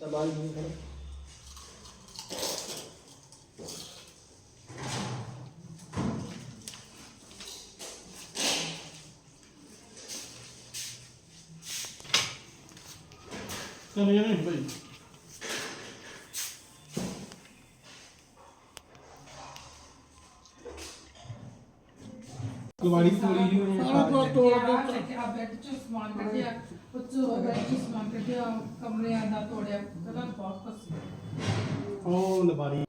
ਤਾਂ ਬਾਅਦ ਨਹੀਂ ਖੜਾ। ਨਹੀਂ ਨਹੀਂ ਭਾਈ। ਕੁਵਾੜੀ ਤੋੜੀ ਜੀ ਸਾਰਾ ਕੁਝ ਤੋੜ ਦਿੱਤਾ। ਆ ਬੈੱਡ ਚ ਸਮਾਨ ਕੱਢਿਆ ਉੱਚੋ ਬੈੱਡ ਚ ਸਮਾਨ ਕੱਢਿਆ ਕਮਰਿਆਂ ਦਾ ਤੋੜਿਆ ਕਦਾ ਬਹੁਤ ਕੁਛ ਉਹ ਲਬਾਰੀ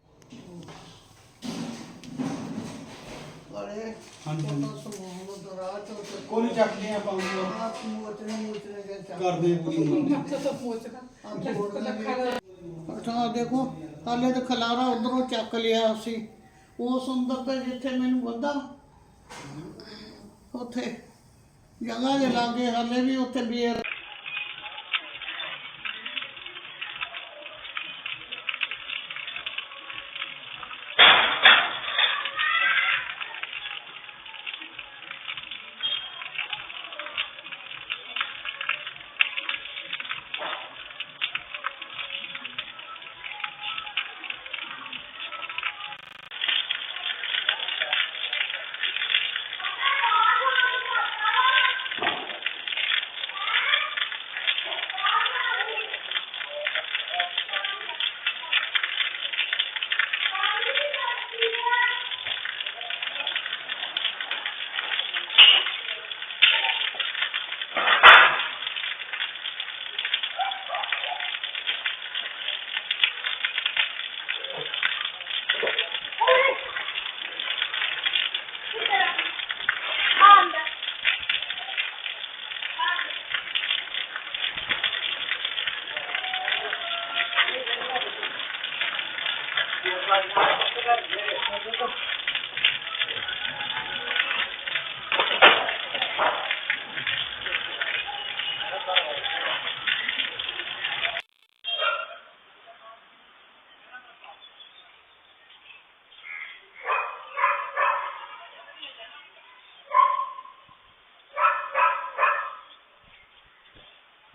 ਅਰੇ ਹਾਂਜੀ ਸਮੂਹ ਦਰਾ ਚੋ ਕੋਈ ਨੀ ਚੱਕਦੇ ਆਪਾਂ ਉਹ ਆਪ ਮੋਚਨੇ ਮੋਚਨੇ ਕੇ ਚੱਕ ਕਰਦੇ ਪੂਰੀ ਉਮਰ। ਮੱਥਾ ਤਾਂ ਪਹੁੰਚਦਾ ਲੱਖਾਂ ਦਾ ਅੱਛਾ ਦੇਖੋ ਹਾਲੇ ਤਾਂ ਖਲਾਰਾ ਉਧਰੋਂ ਚੱਕ ਲਿਆ ਸੀ ਉਹ ਸੁੰਦਰ ਤੇ ਜਿੱਥੇ ਮੈਨੂੰ ਬੰਦਾ ਉੱਥੇ ਜਗ੍ਹਾ ਦੇ ਲਾਗੇ ਹਾਲੇ ਵੀ ਉੱਥੇ ਬੀਅਰ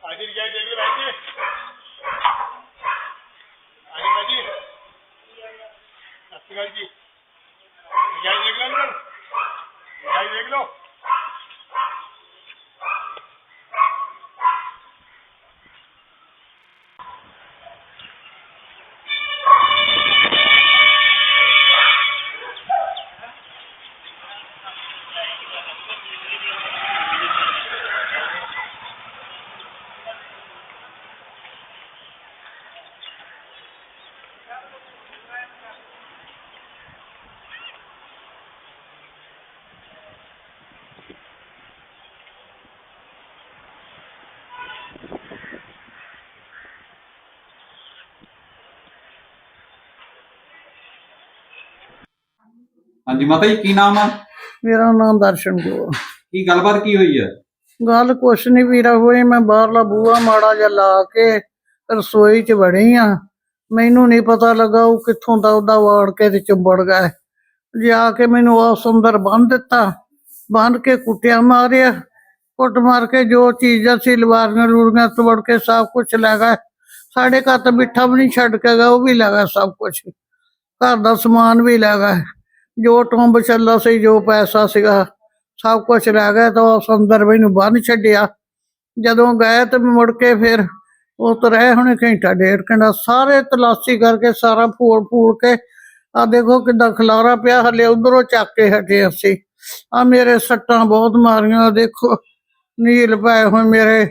ਆਜੀ ਰਿਜਾਈ ਦੇਖ ਲੈ ਭਾਈ ਜੀ ਆਜੀ ਭਾਈ ਜੀ ਸਤਿ ਸ਼੍ਰੀ ਅਕਾਲ ਜੀ ਰਿਜਾਈ ਦੇਖ ਲੈ ਨਾ ਰਿਜਾਈ ਦੇਖ ਲਓ ਹਾਂਜੀ ਮਾਤਾ ਜੀ ਕੀ ਨਾਮ ਆ? ਮੇਰਾ ਨਾਮ ਦਰਸ਼ਨ ਗੁਰੂ ਕੀ ਗੱਲਬਾਤ ਕੀ ਹੋਈ ਆ? ਗੱਲ ਕੁਛ ਨਹੀਂ ਵੀਰਾ ਹੋਈ ਮੈਂ ਬਾਹਰਲਾ ਬੂਆ ਮਾੜਾ ਜਿਹਾ ਲਾ ਕੇ ਰਸੋਈ 'ਚ ਵੜੀ ਆ। ਮੈਨੂੰ ਨਹੀਂ ਪਤਾ ਲੱਗਾ ਉਹ ਕਿੱਥੋਂ ਦਾ ਉਹਦਾ ਵਾੜ ਕੇ ਤੇ ਚੁੰਬੜ ਗਿਆ ਜਾ ਕੇ ਮੈਨੂੰ ਉਹ ਸੁੰਦਰ ਬੰਨ ਦਿੱਤਾ ਬੰਨ ਕੇ ਕੁੱਟਿਆ ਮਾਰਿਆ ਕੁੱਟ ਮਾਰ ਕੇ ਜੋ ਚੀਜ਼ਾਂ ਸੀ ਲਵਾਰੀਆਂ ਲੂੜੀਆਂ ਤੋੜ ਕੇ ਸਭ ਕੁਝ ਲੈ ਗਏ। ਸਾਡੇ ਘਰ ਤਾਂ ਮਿੱਠਾ ਵੀ ਨਹੀਂ ਛੱਡ ਕੇ ਗਿਆ ਉਹ ਵੀ ਲੈ ਗਿਆ ਸਭ ਕੁਝ ਘਰ ਦਾ ਸਮਾਨ ਵੀ ਲੈ ਗਏ। ਜੋ ਟੁੰਬ ਚੱਲਾ ਸੀ, ਜੋ ਪੈਸਾ ਸੀਗਾ, ਸਭ ਕੁਝ ਰਹਿ ਗਿਆ ਤਾਂ ਉਸ ਅੰਦਰ ਮੈਨੂੰ ਬੰਨ ਛੱਡਿਆ। ਜਦੋਂ ਗਏ ਤੇ ਮੁੜ ਕੇ ਫਿਰ ਉਹ ਤਾਂ ਰਹੇ ਹੁਣੇ ਘੰਟਾ ਡੇਢ ਘੰਟਾ, ਸਾਰੇ ਤਲਾਸ਼ੀ ਕਰਕੇ ਸਾਰਾ ਫੂਲ ਫੂਲ ਕੇ ਆ ਦੇਖੋ ਕਿੱਦਾਂ ਖਲਾਰਾ ਪਿਆ, ਹਲੇ ਉਧਰੋਂ ਚੱਕ ਕੇ ਹਟੇ ਅਸੀਂ। ਆ ਮੇਰੇ ਸੱਟਾਂ ਬਹੁਤ ਮਾਰੀਆਂ, ਦੇਖੋ, ਨੀਲ ਪਏ ਹੋਏ ਮੇਰੇ,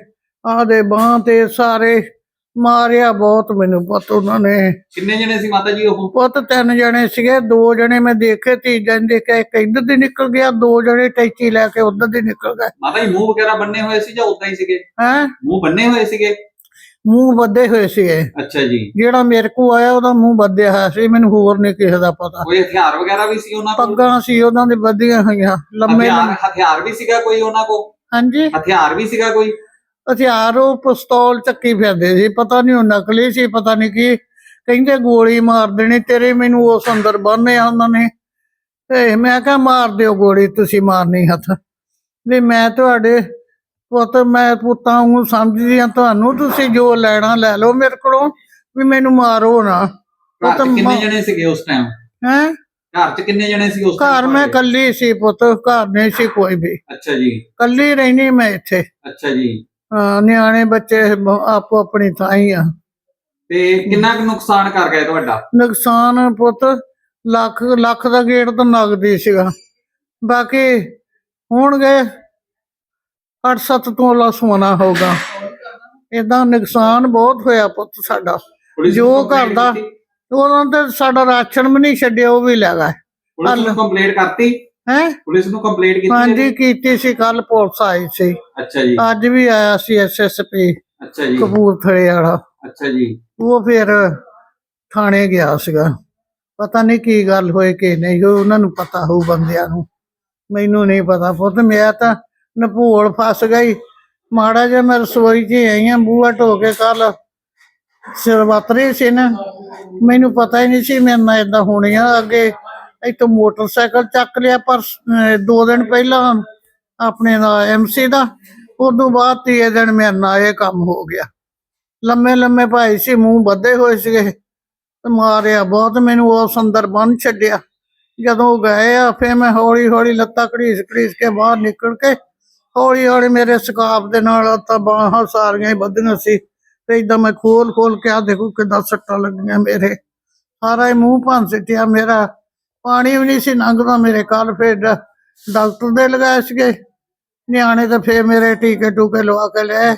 ਆਹ ਦੇ ਬਾਹਾਂ ਤੇ ਸਾਰੇ ਮਾਰਿਆ ਬਹੁਤ ਮੈਨੂੰ ਪੁੱਤ ਉਹਨਾਂ ਨੇ। ਕਿੰਨੇ ਜਣੇ ਸੀ ਮਾਤਾ ਜੀ ਉਹ? ਪੁੱਤ ਤਿੰਨ ਜਣੇ ਸੀਗੇ ਦੋ ਜਣੇ ਮੈਂ ਦੇਖੇ ਤੀਜਾ ਨੇ ਦੇਖਿਆ ਇੱਕ ਇੱਧਰ ਦੀ ਨਿਕਲ ਗਿਆ ਦੋ ਜਣੇ ਟੈਚੀ ਲੈ ਕੇ ਉੱਧਰ ਦੀ ਨਿਕਲ ਗਏ। ਮਾਤਾ ਜੀ ਮੂੰਹ ਵਗੈਰਾ ਬੰਨੇ ਹੋਏ ਸੀ ਜਾਂ ਉਦਾਂ ਹੀ ਸੀਗੇ? ਹੈ? ਮੂੰਹ ਬੰਨੇ ਹੋਏ ਸੀਗੇ? ਮੂੰਹ ਬੱਦੇ ਹੋਏ ਸੀਗੇ। ਅੱਛਾ ਜੀ। ਜਿਹੜਾ ਮੇਰੇ ਕੋ ਆਇਆ ਉਹਦਾ ਮੂੰਹ ਬੱਦਿਆ ਹੋਇਆ ਸੀ ਮੈਨੂੰ ਹੋਰ ਨਹੀਂ ਕਿਸੇ ਦਾ ਪਤਾ। ਕੋਈ ਹਥਿਆਰ ਵਗੈਰਾ ਵੀ ਸੀ ਉਹਨਾਂ ਕੋਲ? ਪੱਗਾਂ ਸੀ ਉਹਨਾਂ ਦੀ ਬੱਦੀਆਂ ਹੋਈਆਂ ਲੰਮੇ ਹਥਿਆਰ ਲੰਮੇ। ਹਥਿਆਰ ਵੀ ਸੀਗਾ ਕੋਈ ਉਹਨਾਂ ਕੋਲ? ਹਾਂਜੀ? ਹਥਿਆਰ ਵੀ ਸੀਗਾ ਕੋਈ? ਹਥਿਆਰ ਉਹ ਪਿਸਤੌਲ ਚੱਕੀ ਫਿਰਦੇ ਸੀ ਪਤਾ ਨਹੀਂ ਉਹ ਨਕਲੀ ਸੀ ਪਤਾ ਨਹੀਂ ਕੀ। ਕਹਿੰਦੇ ਗੋਲੀ ਮਾਰ ਦੇਣੀ ਤੇਰੇ ਮੈਨੂੰ ਉਸ ਅੰਦਰ ਬੰਨਿਆ ਉਹਨਾਂ ਨੇ। ਤੇ ਮੈਂ ਕਿਹਾ ਮਾਰ ਦਿਓ ਗੋਲੀ ਤੁਸੀਂ ਮਾਰਨੀ ਹੱਥ। ਵੀ ਮੈਂ ਤੁਹਾਡੇ ਪੁੱਤ ਮੈਂ ਪੁੱਤਾਂ ਨੂੰ ਸਮਝਦੀ ਆ ਤੁਹਾਨੂੰ ਤੁਸੀਂ ਜੋ ਲੈਣਾ ਲੈ ਲਓ ਮੇਰੇ ਕੋਲੋਂ ਵੀ ਮੈਨੂੰ ਮਾਰੋ ਨਾ। ਉਹ ਤਾਂ ਕਿੰਨੇ ਜਣੇ ਸੀਗੇ ਉਸ ਟਾਈਮ ਹੈ? ਘਰ 'ਚ ਕਿੰਨੇ ਜਣੇ ਸੀ ਉਸ ਘਰ ਮੈਂ? ਕੱਲੀ ਸੀ ਪੁੱਤ ਘਰ ਨਹੀਂ ਸੀ ਕੋਈ ਵੀ। ਅੱਛਾ ਜੀ। ਕੱਲੀ ਰਹਿਣੀ ਮੈਂ ਇੱਥੇ। ਅੱਛਾ ਜੀ। ਨਿਆਣੇ ਬੱਚੇ ਆਪੋ ਆਪਣੀ ਥਾਂ ਹੀ ਆ। ਤੇ ਕਿੰਨਾ ਕੁ ਨੁਕਸਾਨ ਕਰ ਗਿਆ ਤੁਹਾਡਾ? ਨੁਕਸਾਨ ਪੁੱਤ ਲੱਖ ਲੱਖ ਦਾ ਗੇਟ ਤਾਂ ਨਗਦੀ ਸੀਗਾ। ਬਾਕੀ ਹੋਣਗੇ 8-7 ਤੋਲਾ ਸੋਨਾ ਹੋਗਾ ਇਦਾਂ ਨੁਕਸਾਨ ਬਹੁਤ ਹੋਇਆ ਪੁੱਤ ਸਾਡਾ। ਜੋ ਘਰ ਦਾ? ਉਹਨਾਂ ਤੇ ਸਾਡਾ ਰਾਸ਼ਨ ਵੀ ਨਹੀਂ ਛੱਡਿਆ ਉਹ ਵੀ ਲੈ ਪੁਲਿਸ ਨੂੰ ਕੰਪਲੇਂਟ ਕਰਤੀ? ਹੈ? ਪੁਲਿਸ ਨੂੰ ਕੰਪਲੇਂਟ ਕੀਤੀ ਹਾਂਜੀ ਕੀਤੀ ਸੀ ਕੱਲ ਪੁਲਿਸ ਆਈ ਸੀ। ਅੱਛਾ ਜੀ। ਅੱਜ ਵੀ ਆਇਆ ਸੀ ਐਸਐਸਪੀ ਅੱਛਾ ਜੀ। ਕਪੂਰਥਲੇ ਵਾਲਾ। ਅੱਛਾ ਜੀ। ਉਹ ਫਿਰ ਥਾਣੇ ਗਿਆ ਸੀਗਾ। ਪਤਾ ਨਹੀਂ ਕੀ ਗੱਲ ਹੋਈ ਕਿ ਨਹੀਂ ਹੋਈ ਉਹਨਾਂ ਨੂੰ ਪਤਾ ਹੋਊ ਬੰਦਿਆਂ ਨੂੰ। ਮੈਨੂੰ ਨਹੀਂ ਪਤਾ। ਪੁੱਤ ਮੈਂ ਤਾਂ ਨਪੂਲ ਫਸ ਗਈ। ਮਾੜਾ ਜਿਹਾ ਮੈਂ ਰਸੋਈ 'ਚ ਆਈ ਹਾਂ ਬੂਹਾ ਢੋ ਕੇ ਕੱਲ ਸਿਰਵਤਰੀ ਸੀ ਨਾ। ਮੈਨੂੰ ਪਤਾ ਹੀ ਨਹੀਂ ਸੀ ਮੇਰੇ ਨਾਲ ਇਦਾਂ ਹੋਣੀ ਆ। ਅੱਗੇ ਇੱਥੋਂ ਮੋਟਰਸਾਈਕਲ ਚੱਕ ਲਿਆ ਪਰ ਦੋ ਦਿਨ ਪਹਿਲਾਂ ਆਪਣੇ ਦਾ ਐਮਸੀ ਦਾ। ਉਦੋਂ ਬਾਅਦ ਤੀਏ ਦਿਨ ਮੇਰੇ ਨਾਲ ਇਹ ਕੰਮ ਹੋ ਗਿਆ। ਲੰਮੇ ਲੰਮੇ ਭਾਈ ਸੀ, ਮੂੰਹ ਬੱਧੇ ਹੋਏ ਸੀਗੇ। ਤੇ ਮਾਰਿਆ ਬਹੁਤ, ਮੈਨੂੰ ਉਸ ਅੰਦਰ ਬੰਨ ਛੱਡਿਆ। ਜਦੋਂ ਉਹ ਗਏ ਆ ਫੇ ਮੈਂ ਹੌਲੀ ਹੌਲੀ ਲੱਤਾਂ ਘੜੀਸ ਘੜੀਸ ਕੇ ਬਾਹਰ ਨਿਕਲ ਕੇ ਹੌਲੀ ਹੌਲੀ ਮੇਰੇ ਸਕਾਪ ਦੇ ਨਾਲ ਤਾਂ ਬਾਹਾਂ ਸਾਰੀਆਂ ਹੀ ਬੱਧੀਆਂ ਸੀ। ਤੇ ਇਦਾਂ ਮੈਂ ਖੋਲ ਖੋਲ ਕੇ ਆ, ਦੇਖੋ ਕਿੱਦਾਂ ਸੱਟਾਂ ਲੱਗੀਆਂ ਮੇਰੇ। ਸਾਰਾ ਹੀ ਮੂੰਹ ਭੰਨ ਸਿੱਟਿਆ ਮੇਰਾ। ਪਾਣੀ ਵੀ ਨਹੀਂ ਸੀ ਲੰਘਦਾ ਮੇਰੇ ਕੱਲ ਫਿਰ ਡਾਕਟਰ ਦੇ ਲਗਾਏ ਸੀਗੇ। ਨਿਆਣੇ ਤਾਂ ਫੇਰ ਮੇਰੇ ਟੀਕੇ ਟੂਕੇ ਲਵਾ ਕੇ ਲਿਆਏ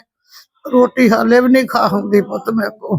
ਰੋਟੀ ਹਾਲੇ ਵੀ ਨਹੀਂ ਖਾ ਹੁੰਦੀ ਪੁੱਤ ਮੇਰੇ ਕੋ